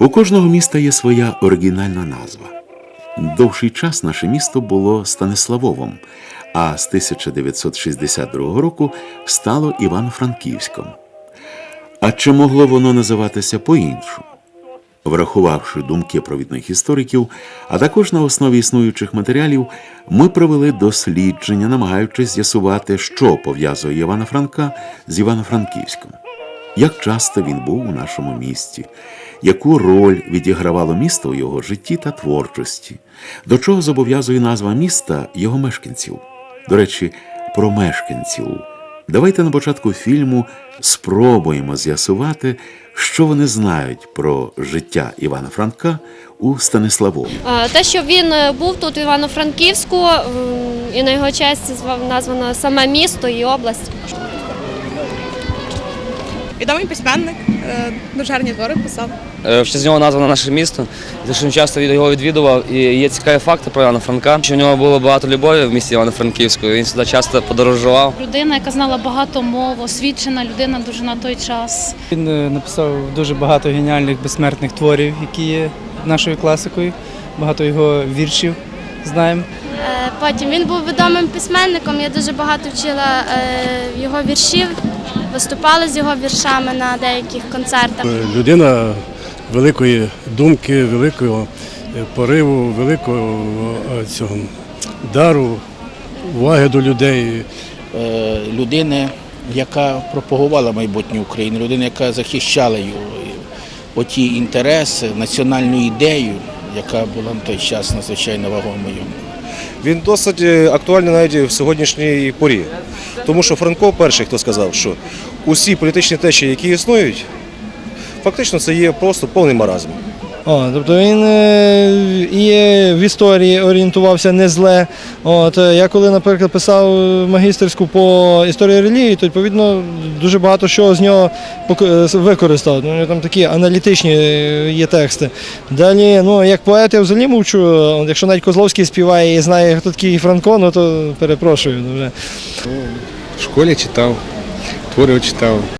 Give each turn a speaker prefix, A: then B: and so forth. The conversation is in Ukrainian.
A: У кожного міста є своя оригінальна назва. Довший час наше місто було Станиславовим, а з 1962 року стало Івано-Франківськом. А чи могло воно називатися по-іншому? Врахувавши думки провідних істориків, а також на основі існуючих матеріалів, ми провели дослідження, намагаючись з'ясувати, що пов'язує Івана Франка з Івано-Франківськом. Як часто він був у нашому місті, яку роль відігравало місто у його житті та творчості, до чого зобов'язує назва міста його мешканців. До речі, про мешканців. Давайте на початку фільму спробуємо з'ясувати, що вони знають про життя Івана Франка у Станиславові.
B: Е, Те, що він е, був тут в Івано-Франківську, і на його честь названо саме місто і область.
C: Відомий письменник, дуже гарні твори писав.
D: Е, В честь нього названо наше місто, він часто його відвідував. І є цікаві факти про Івана Франка, що в нього було багато любові в місті Івано-Франківську. Він сюди часто подорожував.
E: Людина, яка знала багато мов, освічена людина дуже на той час.
F: Він е, написав дуже багато геніальних безсмертних творів, які є нашою класикою. Багато його віршів знаємо.
G: Е, Потім він був відомим письменником. Я дуже багато вчила його віршів, виступала з його віршами на деяких концертах.
H: людина великої думки, великого е, пориву, великого е, цього дару, уваги до людей.
I: е, людини, яка пропагувала майбутнє України, людина, яка захищала його, оті інтереси, національну ідею, яка була на той час надзвичайно вагомою.
J: Він досить е, актуальний навіть в сьогоднішній порі. Тому що Франко перший, хто сказав, що усі політичні течії, які існують, фактично це є просто повний маразм.
F: О, тобто він е, і в історії орієнтувався не зле. От, е, я коли, наприклад, писав магістерську по історії релігії, то відповідно дуже багато що з нього е, використав. Ну, там такі аналітичні є тексти. Далі, ну, як поет я взагалі мовчу, якщо навіть Козловський співає і знає, хто такий Франко, ну то перепрошую. ну, Вже.
K: В школі читав, твори читав.